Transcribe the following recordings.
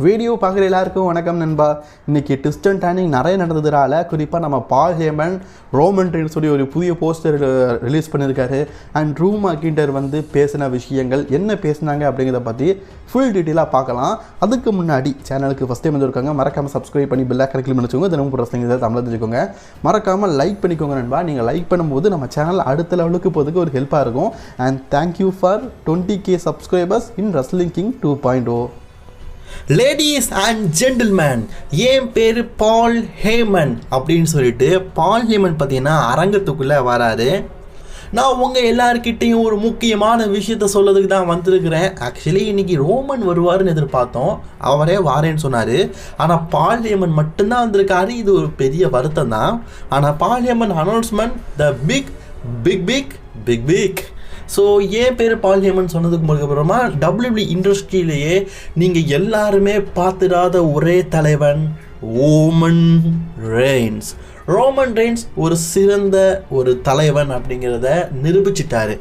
Video பார்க்குற எல்லாருக்கும் வணக்கம் நண்பா. இன்னைக்கு ட்விஸ்ட் அண்ட் டேனிங் நிறைய நடந்ததுனால குறிப்பாக நம்ம பால் ஹேமன் ரோமன் சொல்லி ஒரு புதிய போஸ்டர் ரிலீஸ் பண்ணியிருக்காரு அண்ட் ரூம் அக்கிண்டர் வந்து பேசின விஷயங்கள் என்ன பேசினாங்க அப்படிங்கிறத பற்றி ஃபுல் டீட்டெயிலாக பார்க்கலாம். அதுக்கு முன்னாடி சேனலுக்கு ஃபஸ்ட் டைம் வந்துருக்காங்க மறக்காமல் சப்ஸ்கிரைப் பண்ணி பெல் ஐக்கனை கிளிக் பண்ணி வச்சுக்கோங்க தினமும் பிரச்சனை தமிழ் தெரிஞ்சுக்கோங்க. மறக்காமல் லைக் பண்ணிக்கோங்க நண்பா. நீங்கள் லைக் பண்ணும்போது நம்ம சேனல் அடுத்த லெவலுக்கு போகிறதுக்கு ஒரு ஹெல்ப்பாக இருக்கும். And thank you for twenty K subscribers in wrestling king two point O ladies and gentlemen என் பேர் பால் ஹேமன் அப்படின்னு சொல்லிட்டு பால் ஹேமன் பார்த்தீங்கன்னா அரங்கத்துக்குள்ளே வராரு. நான் உங்கள் எல்லாருக்கிட்டேயும் ஒரு முக்கியமான விஷயத்த சொல்லதுக்கு தான் வந்திருக்கிறேன். ஆக்சுவலி இன்றைக்கி ரோமன் வருவாருன்னு எதிர்பார்த்தோம். அவரே வாரேன்னு சொன்னார். ஆனால் பால் மட்டும்தான் வந்திருக்காரு. இது ஒரு பெரிய வருத்தம் தான் ஆனால் Paul Heyman announcement the big big big big big so ஏன் பேர் பால் ஹேமன் சொன்னதுக்கு அதுக்கப்புறமா டபிள்யூபி இண்டஸ்ட்ரியிலேயே நீங்கள் எல்லாருமே பார்த்துடாத ஒரே தலைவன் ஓமன் ரெயின்ஸ் ரோமன் ரெயின்ஸ் ஒரு சிறந்த ஒரு தலைவன் அப்படிங்கிறத நிரூபிச்சிட்டாரு.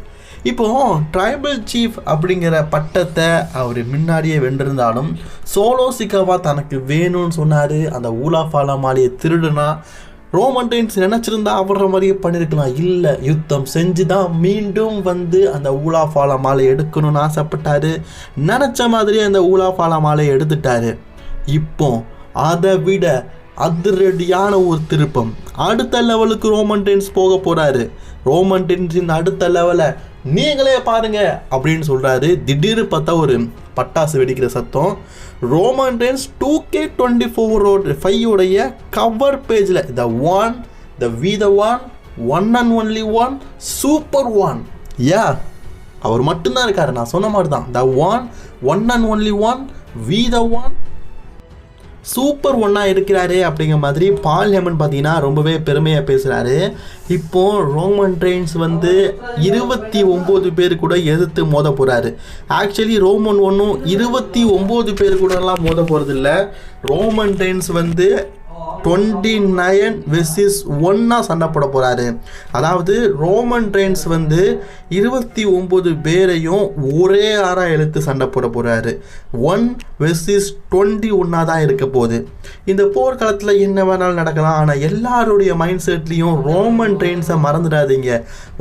இப்போ ட்ரைபல் சீஃப் அப்படிங்கிற பட்டத்தை அவர் முன்னாடியே வென்றிருந்தாலும் சோலோ சிக்காவா தனக்கு வேணும்னு சொன்னார். அந்த ஊலா ஃபாலா மாலையை திருடுனா ரோமன் ரெயின்ஸ் நினச்சிருந்தா அவர மாதிரியே பண்ணியிருக்கலாம் இல்லை யுத்தம் செஞ்சு தான் மீண்டும் வந்து அந்த ஊலாஃபாலா மாலை எடுக்கணும்னு ஆசைப்பட்டாரு. நினச்ச மாதிரியே அந்த ஊலா மாலை எடுத்துட்டாரு. இப்போ அதை விட அதிரடியான ஒரு திருப்பம். அடுத்த லெவலுக்கு ரோமன் டென்ஸ் போக போகிறாரு ரோமன் டென்ஸின் அடுத்த லெவலை நீங்களே பாருங்க அப்படின்னு சொல்கிறாரு திடீர்னு பார்த்தா ஒரு பட்டாசு வெடிக்கிற சத்தம். Roman Reigns two K twenty four five உடைய கவர் பேஜில் the one the V the one one and only one super one yeah அவர் மட்டும்தான் இருக்கார். நான் சொன்ன மாதிரி தான் the one one and only one V the one super ஒன்றா இருக்கிறாரு அப்படிங்கிற மாதிரி பால் ஹெமன் பார்த்தீங்கன்னா ரொம்பவே பெருமையாக பேசுகிறாரு இப்போது ரோமன் ட்ரெயின்ஸ் வந்து இருபத்தி ஒம்பது பேர் கூட எதிர்த்து மோத போகிறாரு ஆக்சுவலி ரோமன் ஒன்றும் இருபத்தி ஒம்பது பேர் கூடலாம் மோத போகிறதில்ல ரோமன் ட்ரெயின்ஸ் வந்து டுவெண்ட்டி நைன் வெர்சிஸ் ஒன்னாக சண்டை போட போகிறாரு அதாவது ரோமன் ட்ரெயின்ஸ் வந்து இருபத்தி ஒம்பது பேரையும் ஒரே ஆறாக எழுத்து சண்டை போட போகிறாரு ஒன் வெர்சிஸ் டுவெண்ட்டி ஒன்னாக தான் இருக்க போகுது. இந்த போர்க்காலத்தில் என்ன வேணாலும் நடக்கலாம். ஆனால் எல்லாருடைய மைண்ட் செட்லேயும் ரோமன் ட்ரெயின்ஸை மறந்துடாதீங்க.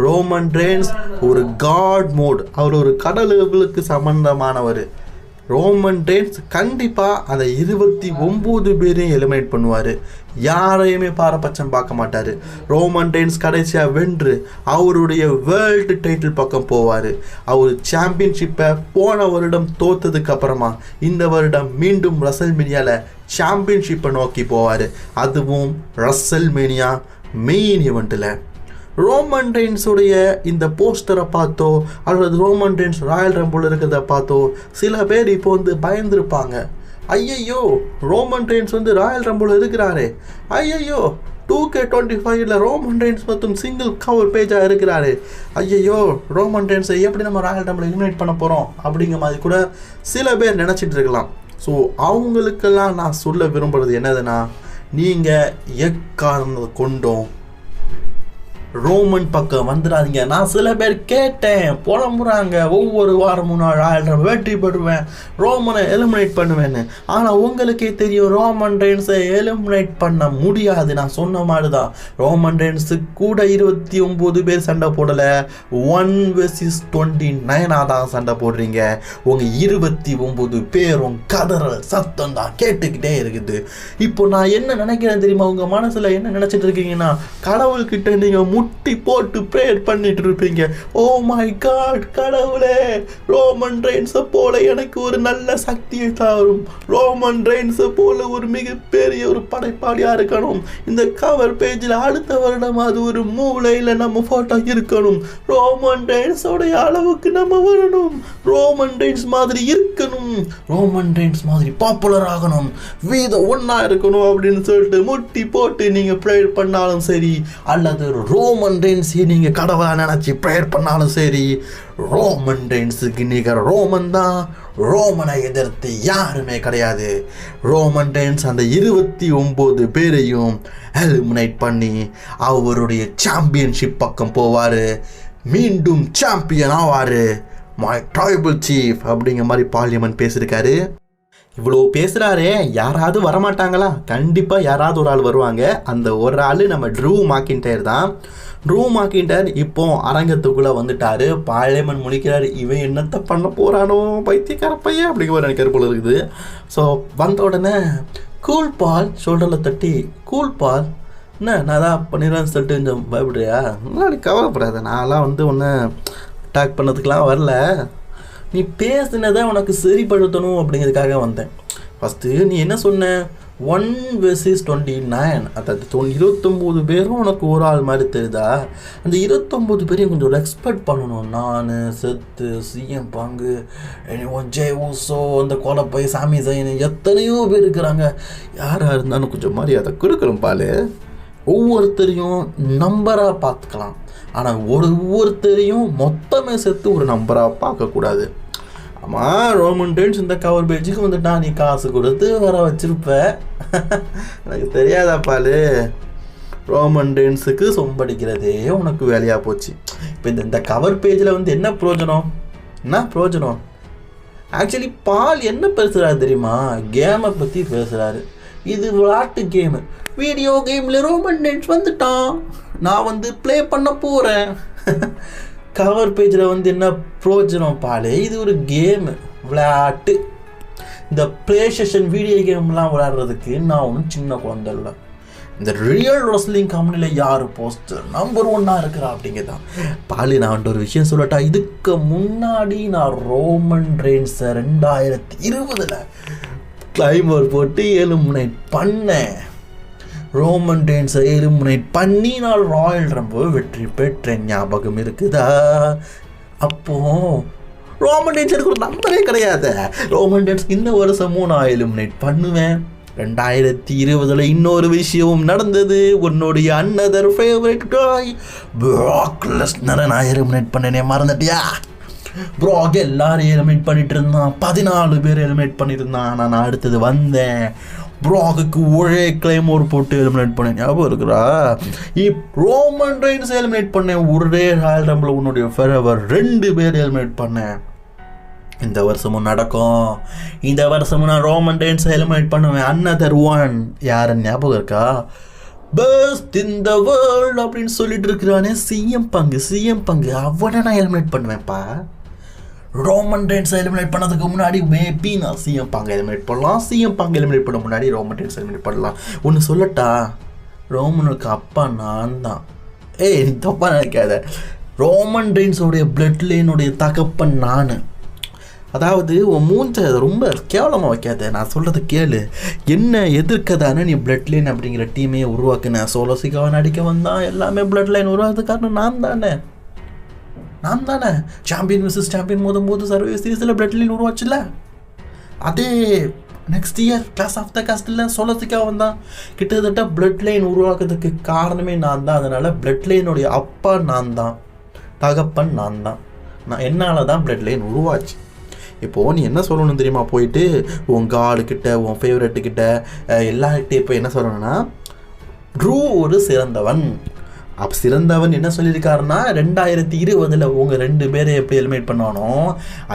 ரோமன் ட்ரெயின்ஸ் ஒரு காட் மோட் அவர் ஒரு கடலுக்கு சம்பந்தமானவர். ரோமன் டேன்ஸ் கண்டிப்பாக அந்த இருபத்தி ஒம்பது பேரையும் எலிமினேட் பண்ணுவார். யாரையுமே பாரபட்சம் பார்க்க மாட்டார். ரோமன் டென்ஸ் கடைசியாக வென்று அவருடைய வேர்ல்டு டைட்டில் பக்கம் போவார். அவர் சாம்பியன்ஷிப்பை போன வருடம் தோத்ததுக்கு அப்புறமா இந்த வருடம் மீண்டும் ரசல் மீனியாவில் சாம்பியன்ஷிப்பை நோக்கி போவார். அதுவும் ரசல் மீனியா மெயின் இவெண்ட்டில் ரோமன் ரெயின்ஸுடைய இந்த போஸ்டரை பார்த்தோ அல்லது ரோமன் ரெயின்ஸ் ராயல் ரம்பிள் இருக்கிறத பார்த்தோ சில பேர் இப்போ வந்து பயந்துருப்பாங்க. ஐயையோ ரோமன் ரெயின்ஸ் வந்து ராயல் ரம்பிள் இருக்கிறாரே. ஐயையோ டூ கே டுவெண்ட்டி ஃபைவ்ல ரோமன் ரெயின்ஸ் மற்றும் சிங்கிள் கவர் பேஜாக இருக்கிறாரு. ஐயையோ ரோமன் ரெயின்ஸை எப்படி நம்ம ராயல் ரம்பிள் எலிமினேட் பண்ண போகிறோம் அப்படிங்கிற மாதிரி கூட சில பேர் நினச்சிட்டு இருக்கலாம். ஸோ அவங்களுக்கெல்லாம் நான் சொல்ல விரும்புகிறது என்னதுன்னா நீங்கள் எக்காரணத்தை கொண்டோம்? ரோமன் பக்கம் வந்துடாதீங்க. நான் சில பேர் கேட்டேன். புலம்புறாங்க. ஒவ்வொரு வாரமும் நான் ஆயிரம் வெற்றி பெறுவேன். ரோமனை எலிமினேட் பண்ணுவேன்னு. ஆனால் உங்களுக்கே தெரியும் ரோமன் ரெயின்ஸை எலிமினேட் பண்ண முடியாது. நான் சொன்ன மாதிரி தான் ரோமன் ரெயின்ஸு கூட இருபத்தி ஒம்பது பேர் சண்டை போடலை. ஒன் வெர்சிஸ் டுவெண்ட்டி நைனாக தான் சண்டை போடுறீங்க. உங்கள் இருபத்தி ஒம்பது பேரும் கதறல் சத்தம் தான் கேட்டுக்கிட்டே இருக்குது. இப்போ நான் என்ன நினைக்கிறேன் தெரியுமா? உங்கள் மனசில் என்ன நினச்சிட்டு இருக்கீங்கன்னா கடவுள்கிட்ட நீங்கள் முட்டி போட்டு ப்ரேயர் பண்ணிட்டு இருப்பீங்க. ஓ மை காட் கடவுளே ரோமன் ரெயின்ஸை போல எனக்கு ஒரு நல்ல சக்தியை தாரும். ரோமன் ரெயின்ஸை போல ஒரு மிகப்பெரிய ஒரு படைப்பாளியாக இருக்கணும். இந்த கவர் பேஜில் அடுத்த வருடம் அது ஒரு மூலையில் நம்ம ஃபோட்டோ இருக்கணும். ரோமன் ரெயின்ஸோடைய அளவுக்கு நம்ம வரணும். ரோமன் ரெயின்ஸ் மாதிரி இருக்கணும். ரோமன் ரெயின்ஸ் மாதிரி பாப்புலர் ஆகணும். வீதம் ஒன்றா இருக்கணும் அப்படின்னு சொல்லிட்டு முட்டி போட்டு நீங்கள் ப்ரேயர் பண்ணாலும் சரி அல்லது ரோ ரெயின்ஸை நீங்கள் கடவுளாக நினச்சி ப்ரேயர் பண்ணாலும் சரி ரோமன் ரெயின்ஸுக்கு நிகர் ரோமன் தான். ரோமனை எதிர்த்து யாருமே கிடையாது. ரோமன் அந்த இருபத்தி ஒம்பது பேரையும் எலிமினேட் பண்ணி அவருடைய சாம்பியன்ஷிப் பக்கம் போவார். மீண்டும் சாம்பியன் ஆவார். மை ட்ரைபிள் சீஃப் அப்படிங்கிற மாதிரி பார்லிமெண்ட் பேசியிருக்காரு. இவ்வளோ பேசுகிறாரே யாராவது வரமாட்டாங்களா? கண்டிப்பாக யாராவது ஒரு ஆள் வருவாங்க. அந்த ஒரு ஆள் நம்ம ட்ரூ மாக்கின்டர் தான். ட்ரூ மாக்கின்டர் இப்போ அரங்கத்துக்குள்ளே வந்துட்டார். பாளையமன் முழிக்கிறார். இவன் என்னத்தை பண்ண போகிறானோ பைத்தியக்கார பையன் அப்படிங்கிற எனக்கு கருப்பில் இருக்குது. ஸோ வந்த உடனே கூல் பால் ஷோல்டரில் தட்டி கூல் பால்? என்ன நான் தான் பண்ணிடுவேன்னு சொல்லிட்டு கொஞ்சம் பயப்படுறியா? முன்னாடி கவலைப்படாத. நான்லாம் வந்து ஒன்று அட்டாக் பண்ணதுக்கெலாம் வரல. நீ பேசுனதை உனக்கு சரிப்படுத்தணும் அப்படிங்கிறதுக்காக வந்தேன். ஃபஸ்ட்டு நீ என்ன சொன்ன? ஒன் வெர்சஸ் டுவெண்ட்டி நைன் அதாவது தொ- இருபத்தொம்போது பேரும் உனக்கு ஒரு ஆள் மாதிரி தெரியுதா? அந்த இருபத்தொம்போது பேரையும் கொஞ்சம் ரெஸ்பெக்ட் பண்ணணும். நான் செத்து சிஎம் பங்கு ஜெய் ஊசோ அந்த கொலப்பை சாமி சைனு எத்தனையோ பேர் இருக்கிறாங்க. யாராக இருந்தாலும் கொஞ்சம் மரியாதை கொடுக்கணும் பாலு. ஒவ்வொருத்தரையும் நம்பராக பார்த்துக்கலாம். ஆனால் ஒரு ஒவ்வொருத்தரையும் மொத்தமே சேர்த்து ஒரு நம்பராக பார்க்கக்கூடாது. ஆமாம் ரோமன் டென்ஸ் இந்த கவர் பேஜுக்கு வந்துட்டான் நீ காசு கொடுத்து வர வச்சிருப்ப. எனக்கு தெரியாதா பாலு? ரோமன் டென்ஸுக்கு சொம்படிக்கிறதே உனக்கு வேலையாக போச்சு. இப்போ இந்த இந்த கவர் பேஜில் வந்து என்ன பிரயோஜனம்? என்ன பிரயோஜனம்? ஆக்சுவலி பால் என்ன பேசுகிறாரு தெரியுமா? கேமை பற்றி பேசுகிறாரு இது விளாட்டு கேமு வீடியோ கேமில் ரோமன் டென்ஸ் வந்துட்டான். நான் வந்து ப்ளே பண்ண போகிறேன் கவர் பேஜில் வந்து என்ன பிரோஜனம் பாலே இது ஒரு கேமு விளையாட்டு. இந்த ப்ளே ஸ்டேஷன் வீடியோ கேம்லாம் விளையாடுறதுக்கு நான் ஒன்றும் சின்ன குழந்தை இல்லை. இந்த ரியல் ரெஸ்லிங் கம்பெனியில் யார் போஸ்டர் நம்பர் ஒன்னாக இருக்கிறா அப்படிங்கிறதான் பாலி நான் வந்துட்டு ஒரு விஷயம் சொல்லட்டா இதுக்கு முன்னாடி நான் ரோமன் ரெயின்ஸை ரெண்டாயிரத்தி இருபதில் கிளைமர் போட்டு எலிமினேட் பண்ணேன். ரோமன் டேன்ஸை எலிமினேட் பண்ணி நான் ராயல் ரம்போ வெற்றி பெற்றேன் ஞாபகம் இருக்குதா? அப்போ ரோமன் டேன்ஸ் எனக்கு ஒரு நம்பரே கிடையாது. ரோமன் டேன்ஸ் இந்த வருஷமும் நான் எலிமினேட் பண்ணுவேன். ரெண்டாயிரத்தி இருபதில் இன்னொரு விஷயமும் நடந்தது. உன்னுடைய அன்னதர் ஃபேவரட் காய் ப்ராக் லெஸ்னரை நான் எலிமினேட் பண்ணனே மறந்துட்டியா? ப்ராக் எல்லாரும் எலிமினேட் பண்ணிட்டு இருந்தான். பதினாலு பேர் எலிமினேட் பண்ணியிருந்தான் நான் அடுத்தது வந்தேன். ப்ராகுக்கு ஒரே கிளைமோர் போட்டு எலிமினேட் பண்ணேன். ஞாபகம் இருக்குறா ரோமன் ரெயின்ஸ் எலிமினேட் பண்ணேன். ஒரே ராயல் ரம்பில் உன்னுடைய ஃபெரவர் ரெண்டு பேர் எலிமினேட் பண்ணேன். இந்த வருஷமும் நடக்கும். இந்த வருஷமும் நான் ரோமன் டைன்ஸ் எலிமினேட் பண்ணுவேன். அன்னதர் ஒன் யாருன்னு ஞாபகம் இருக்கா? பெஸ்ட் இன் த வேர்ல்ட் அப்படின்னு சொல்லிட்டு இருக்கிறானே. சிஎம் பங்கு சிஎம் பங்கு. அவனை நான் எலிமினேட் பண்ணுவேன்ப்பா. ரோமன் டேன்ஸ் எலிமினேட் பண்ணதுக்கு முன்னாடி மேபி நான் சிஎம் பங்கு எலிமினேட் பண்ணலாம். சிஎம் பங்கு எலிமினேட் பண்ண முன்னாடி ரோமன் டேன்ஸ் எலிமினேட் பண்ணலாம். ஒன்று சொல்லட்டா? ரோமனுக்கு அப்பா நான் தான். ஏய் நீ தப்பாக நினைக்காத. ரோமன் டேன்ஸோடைய பிளட் லைனுடைய தகப்பன் நான். அதாவது உன் மூஞ்ச ரொம்ப கேவலமாக வைக்காத. நான் சொல்கிறத கேளு. என்ன எதிர்க்கதானே நீ பிளட் லைன் அப்படிங்கிற டீமையே உருவாக்குன? சோலோசிக்காவை நடிக்க வந்தான். எல்லாமே பிளட் லைன் உருவாக்குறது காரணம் நான் தானே. நான் தானே? சாம்பியன் மிஸ்ஸஸ் சாம்பியன் மோதும் போது சர்வே சீரீஸில் பிளட் லைன் அதே next year class of the castle சோலசிக்கா வந்தான் கிட்டத்தட்ட பிளட் லைன் உருவாக்குறதுக்கு காரணமே நான் தான். அதனால் பிளட் லைனுடைய அப்பா நான் தான். தகப்பன் நான் தான். நான் என்னால் தான் பிளட் லைன் உருவாச்சு. இப்போது நீ என்ன சொல்லணும் தெரியுமா? போயிட்டு உன் காடு உன் ஃபேவரெட்டுக்கிட்ட எல்லார்கிட்டையும் இப்போ என்ன சொல்லணும்னா ட்ரூ ஒரு சிறந்தவன். அப்போ சிறந்தவன் என்ன சொல்லியிருக்காருன்னா ரெண்டாயிரத்தி இருபதில் உங்கள் ரெண்டு பேரை எப்படி எலிமினேட் பண்ணானோ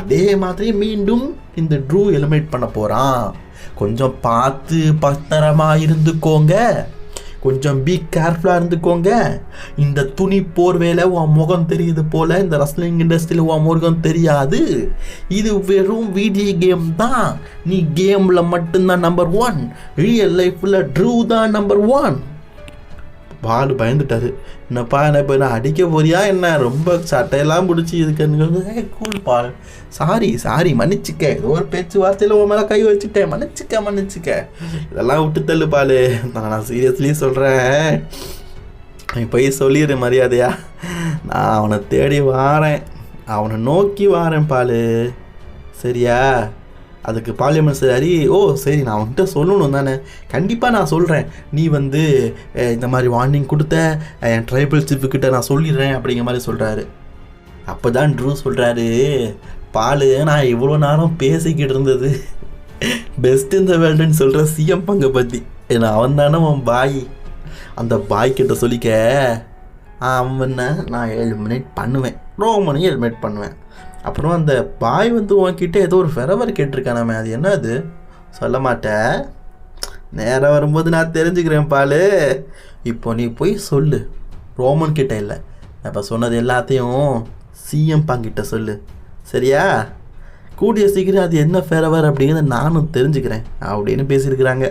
அதே மாதிரி மீண்டும் இந்த ட்ரூ எலிமினேட் பண்ண போகிறான் கொஞ்சம் பார்த்து பத்திரமா இருந்துக்கோங்க. கொஞ்சம் பி கேர்ஃபுல்லாக இருந்துக்கோங்க. இந்த துணி போர்வேல உன் முகம் தெரியுது போல இந்த ரஸ்லிங் இண்டஸ்ட்ரியில் உன் முகம் தெரியாது. இது வெறும் வீடியோ கேம் தான். நீ கேமில் மட்டும்தான் நம்பர் ஒன் ரியல் லைஃப்பில் ட்ரூ தான் நம்பர் ஒன் பாலு பயந்துட்டாரு. என்னப்பா என்ன இப்போ நான் அடிக்க போறியா என்ன? ரொம்ப சட்டையெல்லாம் பிடிச்சி இதுக்குன்னு ஏ கூல் பால். சாரி சாரி மன்னிச்சுக்க. ஏதோ ஒரு பேச்சுவார்த்தையில் உன் மேலே கை வச்சுட்டேன். மன்னிச்சுக்க மன்னிச்சுக்க. இதெல்லாம் விட்டு தள்ளு பாலு. நான் நான் சீரியஸ்லி சொல்கிறேன் நீ போய் சொல்லிடு மரியாதையா. நான் அவனை தேடி வாரேன். அவனை நோக்கி வாரேன் பாலு. சரியா? அதுக்கு பார்லிமெண்ட் சரி ஓ சரி நான் அவன்கிட்ட சொல்லணும் தானே. கண்டிப்பாக நான் சொல்கிறேன் நீ வந்து இந்த மாதிரி வார்னிங் கொடுத்த என் ட்ரைபல் கிட்ட நான் சொல்லிடுறேன் அப்படிங்கிற மாதிரி சொல்கிறாரு அப்போ தான் ட்ரூ சொல்கிறாரு பால் நான் இவ்வளோ நேரம் பேசிக்கிட்டு இருந்தது. பெஸ்ட் இந்த வேர்ல்டுன்னு சொல்கிற சிஎம் பங்கை பற்றி ஏன்னா அவன் தானே உன் பாய். அந்த பாய் கிட்ட சொல்லிக்க அவனை நான் எலிமினேட் பண்ணுவேன். ரோமனையும் எலிமினேட் பண்ணுவேன். அப்புறம் அந்த பாய் வந்து உன்கிட்ட ஏதோ ஒரு ஃபெரவர் கேட்டிருக்கானாமே அது என்ன அது சொல்ல மாட்டேன் நேராக வரும்போது நான் தெரிஞ்சுக்கிறேன் பாலு. இப்போ நீ போய் சொல்லு. ரோமன் கிட்ட இல்லை. இப்போ சொன்னது எல்லாத்தையும் சிஎம் பாங்கிட்ட சொல்லு. சரியா? கூடிய சீக்கிரம் அது என்ன ஃபேரவர் அப்படிங்கிறத நானும் தெரிஞ்சுக்கிறேன் அப்படின்னு பேசியிருக்கிறாங்க.